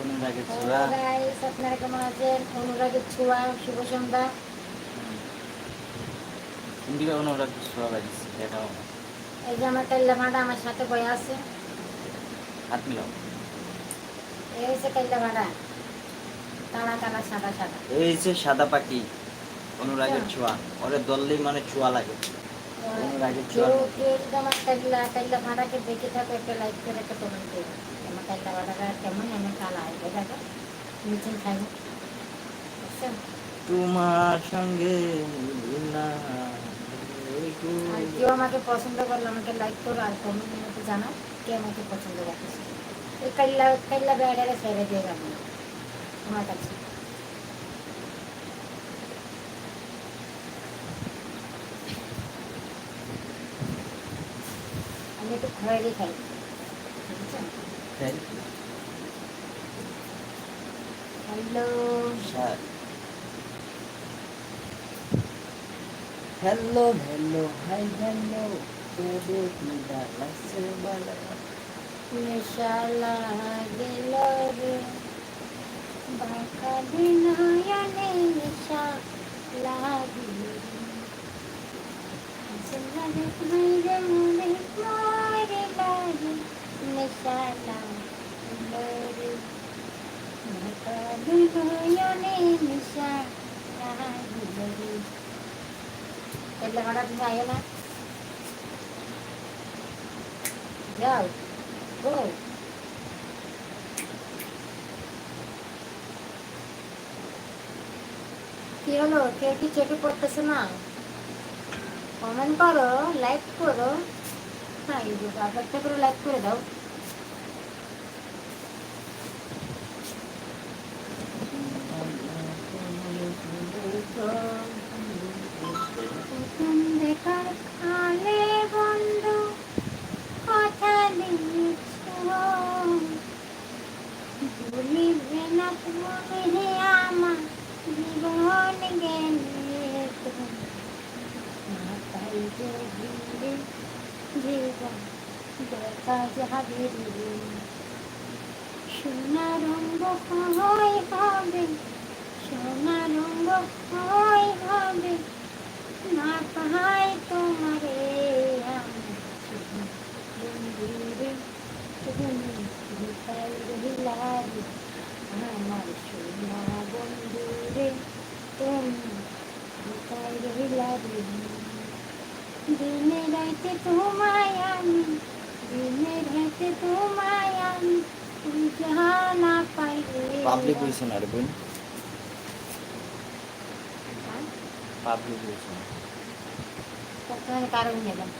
অনুরাগের ছোঁয়া। গাইস আপনারা কেমন আছেন? অনুরাগের ছোঁয়া শুভ সন্ধ্যা। ইন্ডিকা অনুরাগের ছোঁয়া বাজিছে দেখাও। এই যে আমার কাল্লা ভাড়া আমার সাথে বয়ে আছে। হাত মিলাও। এই হচ্ছে কাল্লা ভাড়া। কালা কালা সাদা সাদা। এই যে সাদা পাখি অনুরাগের ছোঁয়া। ওরে দললেই মানে ছোঁয়া লাগে। দেখে থাকো একটা লাইক করে একটা কমেন্ট করো আমার কাল্লা ভাড়াটা কেমন এমন কালা আসবে দেখো নিচে খাইব তোমার সঙ্গে কেউ আমাকে পছন্দ করলে আমাকে লাইক করো আর কমেন্টের মধ্যে জানাও কে আমাকে পছন্দ করতেছে। এই কাল্লা কাল্লা বেড়ারে ছেড়ে দিয়ে যাব। আমার কাছে। 근데 또 그럴이 되 되죠? 네. Hello. Shot. Hello, hello, hi, hello. Todo vida la semana. Nishala Gilore. Baka dinaya ne nisha la gilore. Nishala Gilore. એટલે મારા তুমি আয় না যাও গো কি হলো কেউ কি চেপে পড়তেছে না কমেন্ট করো লাইক করো হ্যাঁ এই যে একটা করে লাইক করে দাও ভুলিবে না তুমি আমার জীবন গেলে মাতাই যে জীবন দেখা যাবে রে। সোনা রঙ্গ হয় হবে সোনা রঙ্গ হয় হবে না পাই তোমারে বন্ধুরে তুমি কোথায় রহিলা রে? আমার সোনা বন্ধুরে তুমি কোথায় রহিলা রে? দিনে রাতে তোমায় আমি দিনে রাতে তোমায় আমি তুই জানা পাইলে পাবলিক হয়েছে না রে বোন। পাবলিক হয়েছে কারণ নিলাম